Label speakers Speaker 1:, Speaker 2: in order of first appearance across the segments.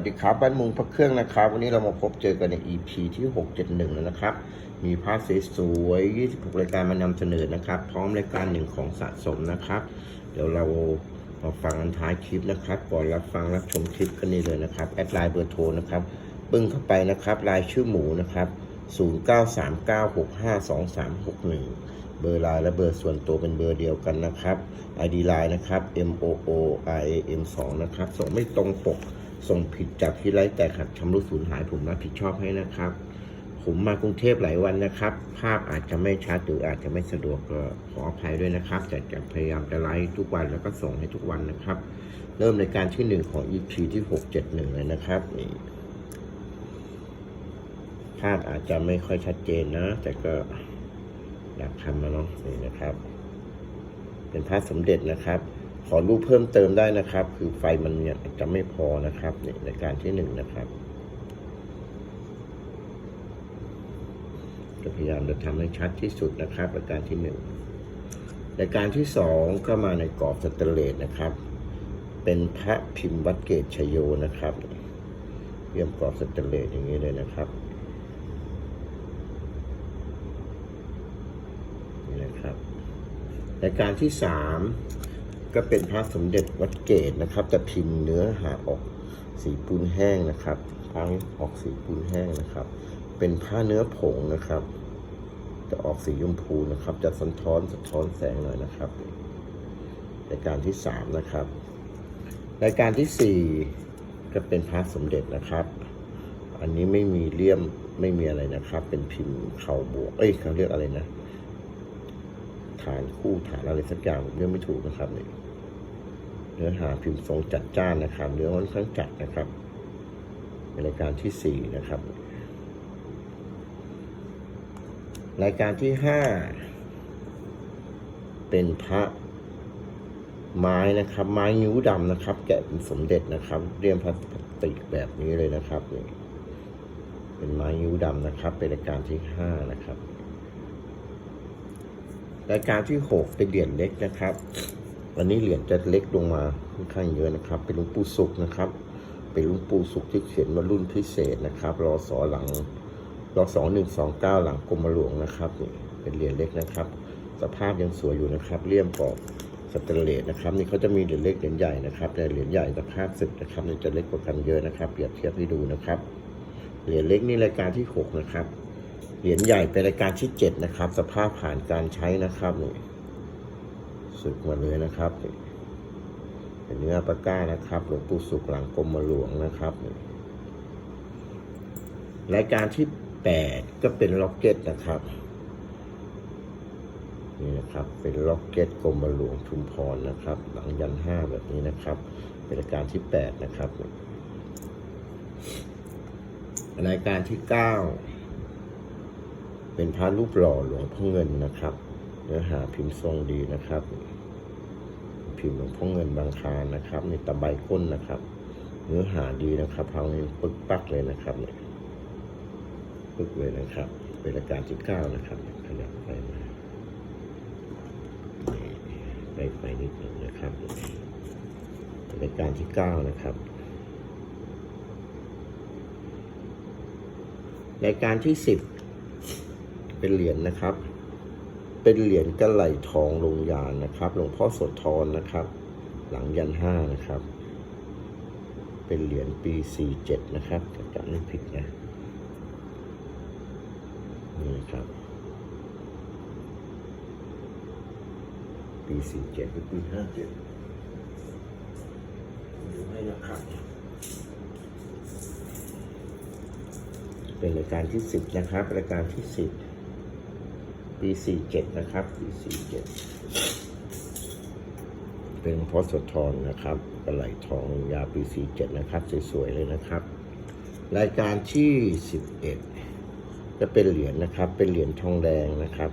Speaker 1: สวัสดีครับบ้านมุงพระเครื่องนะครับ วันนี้เรามาพบเจอกันใน EP ที่ 671 แล้วนะครับ มีภาพสวยๆ26 รายการมานำเสนอนะครับ พร้อมรายการหนึ่งของสะสมนะครับ เดี๋ยวเรามาฟังกันท้ายคลิปนะครับ ก่อนรับฟังรับชมคลิปกันนี่เลยนะครับ แอดไลน์เบอร์โทรนะครับปึ้งเข้าไปนะครับลายชื่อหมูนะครับ 0939652361 เบอร์ไลน์และเบอร์ส่วนตัวเป็นเบอร์เดียวกันนะครับ ID ไลน์นะครับ M O O I M 2นะครับ ส่งไม่ตรงปก ส่งผิดจากที่ไร้แต่ขัดชำรุดสูญหาย ผมรับผิดชอบให้นะครับ ผมมากรุงเทพหลายวันนะครับ ภาพอาจจะไม่ชัดหรืออาจจะไม่สะดวกก็ขออภัยด้วยนะครับ แต่จะพยายามจะไลฟ์ทุกวันแล้วก็ส่งให้ทุกวันนะครับ เริ่มในการที่หนึ่งของ EP ที่671เลยนะครับนี่ภาพอาจจะไม่ค่อยชัดเจนนะ แต่ก็อยากทำมาเนาะนี่นะครับ เป็นพระสมเด็จนะครับ ขอรูปเพิ่มเติมได้นะครับ คือไฟมันยอาจจะไม่พอนะครับในการที่หนึ่งนะครับก็พยายามจะทำให้ชัดที่สุดนะครับรายการที่หนึ่งรายการที่สองก็มาในกรอบสแตนเลสนะครับ เป็นพระพิมพ์วัดเกตชโยนะครับเยี่ยมกรอบสแตนเลสอย่างนี้เลยนะครับนี่นะครับรายการที่สาม ก็เป็นพระสมเด็จวัดเกตนะครับ แต่พิมพ์เนื้อหาออกสีปูนแห้งนะครับทั้งออกสีปูนแห้งนะครับ เป็นผ้าเนื้อผงนะครับ จะออกสีชมพูนะครับ จะสะท้อนสะท้อนแสงหน่อยนะครับรายการที่สามนะครับรายการที่สี่ก็เป็นพระสมเด็จนะครับ อันนี้ไม่มีเลี่ยมไม่มีอะไรนะครับ เป็นพิมพ์เข่าบวก เอ้ยเขาเรียกอะไรนะ ฐานคู่ฐานอะไรสักอย่างผมเรียกไม่ถูกนะครับนี่เนื้อหาพิมพ์ทรงจัดจ้านนะครับเนื้อค่อนข้างจัดนะครับเป็นรายการที่สี่นะครับ รายการที่ห้าเป็นพระไม้นะครับ ไม้นิ้วดำนะครับ แกะเป็นสมเด็จนะครับเรียมพลาสติกแบบนี้เลยนะครับนี่เป็นไม้นิ้วดำนะครับ เป็นรายการที่ห้านะครับ รายการที่หกเป็นเหรียญเล็กนะครับ วันนี้เหรียญจะเล็กลงมาค่อนข้างเยอะนะครับ เป็นลวงปูสุขนะครับ เป็นลวงปูสุขที่เขียนมารุ่นพิเศษนะครับ รอสอหลังรอสองหนึ่งสองเก้าหลังกรมหลวงนะครับนี่เป็นเหรียญเล็กนะครับ สภาพยังสวยอยู่นะครับเลี่ยมกรอบสแตนเลสนะครับนี่เขาจะมีเหรียญเล็กเหรียญใหญ่นะครับแต่เหรียญใหญ่สภาพสึกนะครับนี่จะเล็กกว่ากันเยอะนะครับ เปรียบเทียบให้ดูนะครับ เหรียญเล็กนี่รายการที่หกนะครับ เหรียญใหญ่เป็นรายการที่เจ็ดนะครับ สภาพผ่านการใช้นะครับนี่สุกมาเลยนะครับนี่เป็นเนื้อปาก้านะครับหลวงปู่สุกหลังกรมหลวงนะครับนี่รายการที่แปดก็เป็นล็อกเก็ตนะครับนี่นะครับเป็นล็อกเก็ตกรมหลวงชุมพรนะครับ หลังยันห้าแบบนี้นะครับ เป็นรายการที่แปดนะครับรายการที่เก้า เป็นพระรูปหล่อหลวงพ่อเงินนะครับ เนื้อหาพิมพ์ทรงดีนะครับ พิมพ์หลวงพ่อเงินบางคารนะครับในตะไบก้นนะครับ เนื้อหาดีนะครับพังนี้ปึกปักเลยนะครับเนี่ยปึกเลยนะครับ เป็นรายการที่เก้านะครับขยับไปมาไปไปนิดหนึ่งนะครับเป็นรายการที่เก้านะครับรายการที่สิบ เป็นเหรียญนะครับ เป็นเหรียญกระไหลทองลงยานนะครับ หลวงพ่อโสธรนะครับ หลังยันห้านะครับ เป็นเหรียญปีสี่เจ็ดนะครับถ้าจำไม่ผิดนะนี่นะครับ ปีสี่เจ็ดหรือปีห้าเจ็ดดูให้นะครับเป็นรายการที่สิบนะครับรายการที่สิบ ปีสี่เจ็ดนะครับ ปีสี่เจ็ดเป็นพอสทอนนะครับกระไหลทองยาปีสี่เจ็ดนะครับ สวยๆเลยนะครับ รายการที่สิบเอ็ดจะเป็นเหรียญนะครับ เป็นเหรียญทองแดงนะครับ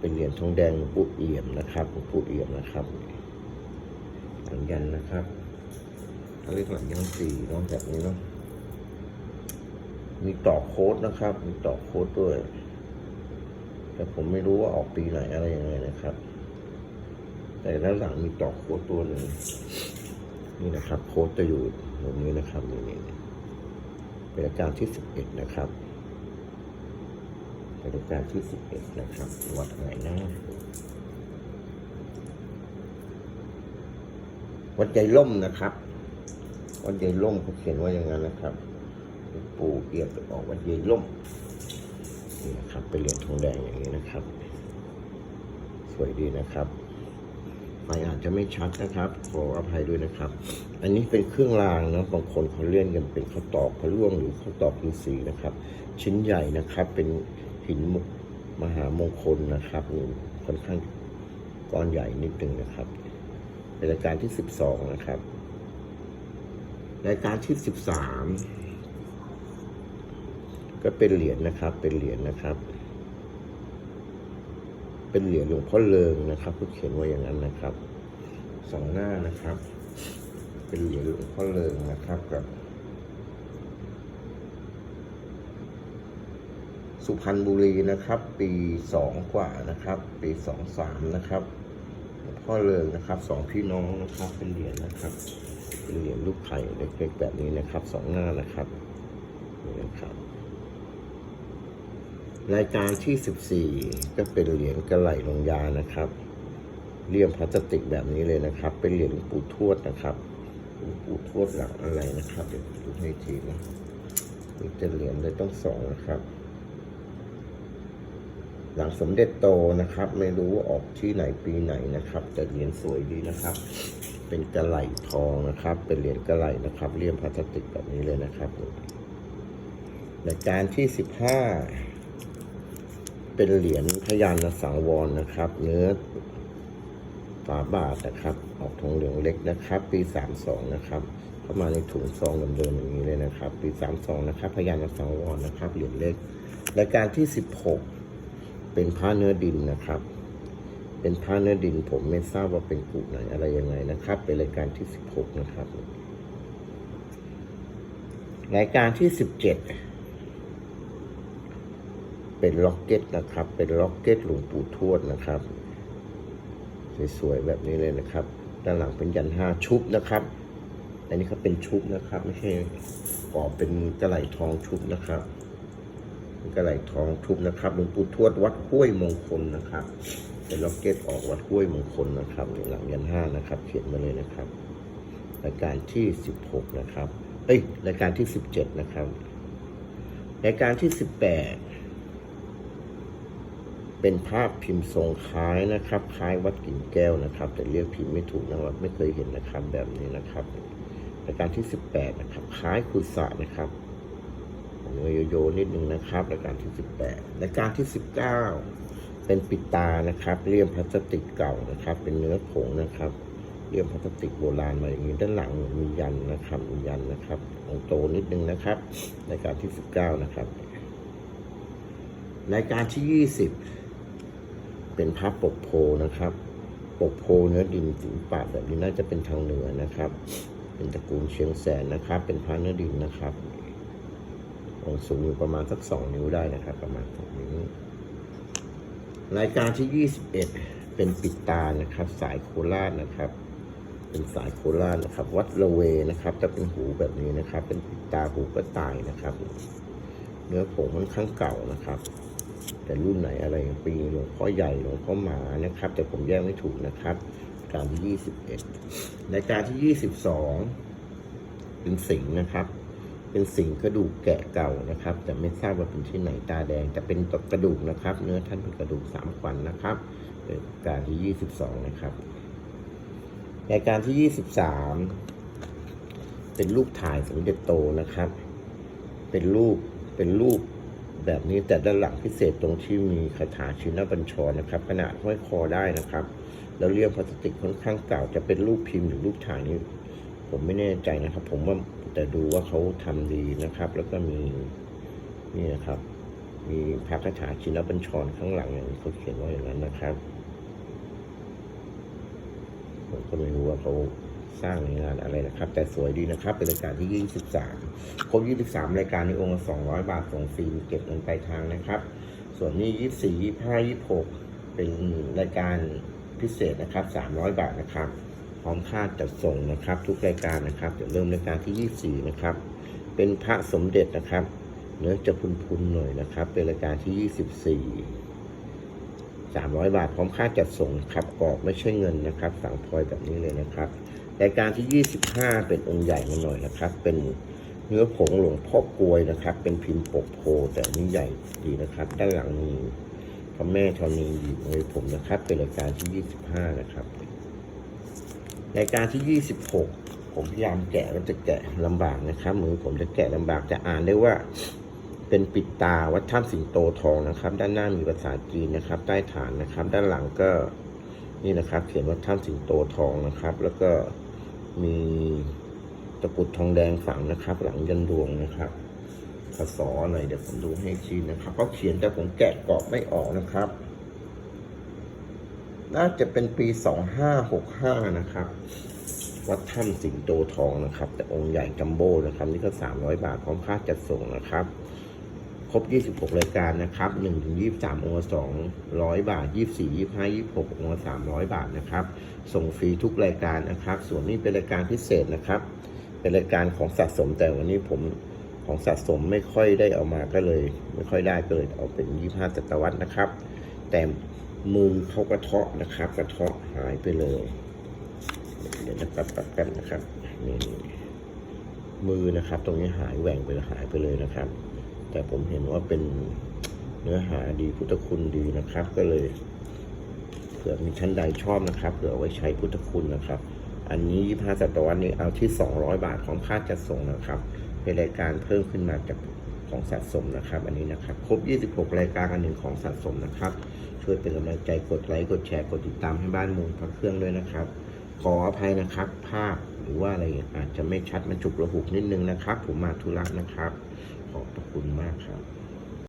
Speaker 1: เป็นเหรียญทองแดงหลวงปู่เอี่ยมนะครับหลวงปู่เอี่ยมนะครับหลังยันนะครับเขาเรียกหลังยันสี่น้องแบบนี้เนาะมีต่อโค้ดนะครับ มีต่อโค้ดด้วย แต่ผมไม่รู้ว่าออกปีไหนอะไรยังไงนะครับ แต่ด้านหลังมีต่อโค้ดตัวหนึ่งนี่นะครับ โค้ดจะอยู่ตรงนี้นะครับนี่นี่เป็นราการที่สิบเอ็ดนะครับเป็นราการที่สิบเอ็ดนะครับ วัดอะไรนะวัดใหญ่ล่มนะครับ วัดใหญ่ล่มเขาเขียนว่าอย่างนั้นนะครับ ปู่เอียบไปออกวัดใหญ่ล่ม นี่นะครับเป็นเหรียญทองแดงอย่างนี้นะครับ สวยดีนะครับไฟอาจจะไม่ชัดนะครับ ขออภัยด้วยนะครับ อันนี้เป็นเครื่องรางนะบางคนเขาเลื่อนกันเป็นข้าวตอกพระร่วงหรือข้าวตอกฤาษีนะครับ ชิ้นใหญ่นะครับ เป็นหินมุกมหามงคลนะครับค่อนข้างก้อนใหญ่นิดนึงนะครับเป็นรายการที่สิบสองนะครับ รายการที่สิบสาม ก็เป็นเหรียญนะครับ เป็นเหรียญนะครับ เป็นเหรียญหลวงพ่อเลิงนะครับเขาเขียนไว้อย่างนั้นนะครับสองหน้านะครับ เป็นเหรียญหลวงพ่อเลิงนะครับกับสุพรรณบุรีนะครับ ปีสองกว่านะครับ ปีสองสามนะครับพ่อเลิงนะครับสองพี่น้องนะครับ เป็นเหรียญนะครับ เป็นเหรียญลูกไข่เล็กๆแบบนี้นะครับสองหน้านะครับนี่นะครับ รายการที่ 14 ก็เป็นเหรียญกระไหลลงยานะครับเลี่ยมพลาสติกแบบนี้เลยนะครับ เป็นเหรียญปู่ทวดนะครับปู่ทวดหลังอะไรนะครับเดี๋ยวดูให้ทีนะนี่จะเหรียญเลยต้องสองนะครับ หลังสมเด็จโตนะครับ ไม่รู้ว่าออกที่ไหนปีไหนนะครับ แต่เหรียญสวยดีนะครับ เป็นกระไหลทองนะครับ เป็นเหรียญกระไหลนะครับเลี่ยมพลาสติกแบบนี้เลยนะครับรายการที่15 เป็นเหรียญพยานสังวรนะครับ เนื้อฝาบาทนะครับ ออกทองเหลืองเล็กนะครับ ปี32นะครับเข้ามาในถุงซองเดิมๆอย่างนี้เลยนะครับ ปี32นะครับ พยานสังวรนะครับ เหรียญเล็กรายการที่16เป็นผ้าเนื้อดินนะครับ เป็นผ้าเนื้อดินผมไม่ทราบว่าเป็นกลุ่มไหนอะไรยังไงนะครับ เป็นรายการที่16นะครับ รายการที่17เเป็นล็อกเก็ตนะครับ เป็นล็อกเก็ตหลวงปู่ทวดนะครับ สวยๆแบบนี้เลยนะครับ ด้านหลังเป็นยันห้าชุบนะครับ อันนี้เขาเป็นชุบนะครับ ไม่ใช่กรอบเป็นกระไหลทองชุบนะครับกระไหลทองชุบนะครับหลวงปู่ทวดวัดห้วยมงคลนะครับ เป็นล็อกเก็ตออกวัดห้วยมงคลนะครับในหลังยันห้านะครับ เขียนมาเลยนะครับรายการที่สิบหกนะครับ เอ้ย รายการที่สิบเจ็ดนะครับ รายการที่สิบแปด เป็นภาพพิมพ์ทรงคล้ายนะครับ คล้ายวัดกิ่งแก้วนะครับ แต่เรียกพิมพ์ไม่ถูกนะครับไม่เคยเห็นนะครับแบบนี้นะครับรายการที่ 18 นะครับ คล้ายคุสะนะครับเนื้อโยโย่นิดนึงนะครับรายการที่ 18รายการที่ 19 เป็นปิดตานะครับเลี่ยมพลาสติกเก่านะครับ เป็นเนื้อผงนะครับเลี่ยมพลาสติกโบราณมาอย่างนี้ด้านหลังมียันนะครับมียันนะครับองโตนิดนึงนะครับรายการที่ 19 นะครับรายการที่ 20 เป็นพระปกโพนะครับ ปกโพเนื้อดินสิงปาดแบบนี้น่าจะเป็นทางเหนือนะครับ เป็นตระกูลเชียงแสนนะครับ เป็นพระเนื้อดินนะครับองค์สูงอยู่ประมาณสักสองนิ้วได้นะครับ ประมาณสองนิ้วรายการที่21เป็นปิดตานะครับ สายโคราชนะครับ เป็นสายโคราชนะครับ วัดละเวนะครับจะเป็นหูแบบนี้นะครับ เป็นปิดตาหูกระต่ายนะครับ เนื้อผงค่อนข้างเก่านะครับ แต่รุ่นไหนอะไรปีหลวงพ่อใหญ่หลวงพ่อหมานะครับ แต่ผมแยกไม่ถูกนะครับการที่21ในการที่22เป็นสิงนะครับ เป็นสิงกระดูกแกะเก่านะครับ แต่ไม่ทราบว่าเป็นที่ไหนตาแดงแต่เป็นกระดูกนะครับ เนื้อท่านเป็นกระดูกสามขวัญนนะครับเป็นการที่22นะครับในการที่23เป็นรูปถ่ายสมเด็จโตนะครับ เป็นรูปเป็นรูป แบบนี้แต่ด้านหลังพิเศษตรงที่มีคาถาชินบัญชรนะครับ ขนาดห้อยคอได้นะครับ แล้วเรียงพลาสติกค่อนข้างเก่าจะเป็นรูปพิมพ์หรือรูปถ่ายนี้ ผมไม่แน่ใจนะครับ ผมว่าแต่ดูว่าเขาทำดีนะครับ แล้วก็มีนี่นะครับ มีพระคาถาชินบัญชรข้างหลังอย่างนี้เขาเขียนไว้อย่างนั้นนะครับ ผมก็ไม่รู้ว่าเขา สร้างงานอะไรนะครับ แต่สวยดีนะครับเป็นรายการที่ 23 ครบ 23 รายการในองค์ละ200 บาทส่งฟรีเก็บเงินปลายทางนะครับ ส่วนนี้ 24 25 26 เป็นรายการพิเศษนะครับ 300 บาทนะครับ พร้อมค่าจัดส่งนะครับ ทุกรายการนะครับจะเริ่มรายการที่ 24 นะครับ เป็นพระสมเด็จนะครับ เนื้อจะพุนๆหน่อยนะครับ เป็นรายการที่ 24 300 บาทพร้อมค่าจัดส่งครับกรอบไม่ใช่เงินนะครับ สั่งพลอยแบบนี้เลยนะครับรายการที่ 25 เป็นองค์ใหญ่มาหน่อยนะครับ เป็นเนื้อผงหลวงพ่อกลวยนะครับ เป็นพิมพ์ปกโพแต่นี่ใหญ่ดีนะครับ ด้านหลังมีพระแม่ธรณีอยู่ในผมนะครับ เป็นรายการที่ 25 นะครับรายการที่ 26 ผมพยายามแกะแล้วจะแกะลำบากนะครับมือผมจะแกะลำบากจะอ่านได้ว่า เป็นปิดตาวัดถ้ำสิงโตทองนะครับ ด้านหน้ามีภาษาจีนนะครับ ใต้ฐานนะครับ ด้านหลังก็นี่นะครับ เขียนว่าถ้ำสิงโตทองนะครับ แล้วก็มีตะกุดทองแดงฝังนะครับ หลังยันดวงนะครับพศอะไรเดี๋ยวผมดูให้อีนะครับเขาเขียนแต่ผมแกะกรอบไม่ออกนะครับ น่าจะเป็นปี2565นะครับวัดถ้ำสิงโตทองนะครับ แต่องค์ใหญ่จัมโบ้นะครับ นี่ก็300บาทพร้อมค่าจัดส่งนะครับ ครบ 26 รายการนะครับ1ถึง23 องค์ละ200 บาท 24 25 26 องค์ละ300 บาทนะครับ ส่งฟรีทุกรายการนะครับ ส่วนนี้เป็นรายการพิเศษนะครับ เป็นรายการของสะสมแต่วันนี้ผมของสะสมไม่ค่อยได้เอามาก็เลย ไม่ค่อยได้ก็เลยเอาเป็น 25ศตวรรษนะครับ แต่มือเขากระเทาะนะครับ กระเทาะหายไปเลย เดี๋ยวจะปัดปัดกันนะครับนี่มือนะครับ ตรงนี้หายแหว่งไปหายไปเลยนะครับ แต่ผมเห็นว่าเป็นเนื้อหาดีพุทธคุณดีนะครับ ก็เลยเผื่อมีชั้นใดชอบนะครับเผื่อไว้ใช้พุทธคุณนะครับ อันนี้25ศตวรรษนี้เอาที่ 200 บาทของค่าจัดส่งนะครับ เป็นรายการเพิ่มขึ้นมาจากของสะสมนะครับ อันนี้นะครับ ครบ 26 รายการอันหนึ่งของสะสมนะครับ ช่วยเป็นกำลังใจกดไลค์กดแชร์กดติดตามให้บ้านมูลพระเครื่องด้วยนะครับ ขออภัยนะครับ ภาพหรือว่าอะไรอาจจะไม่ชัดมันจุกระหุกนิดนึงนะครับ ผมมาธุระนะครับ ขอบพระคุณมากครับ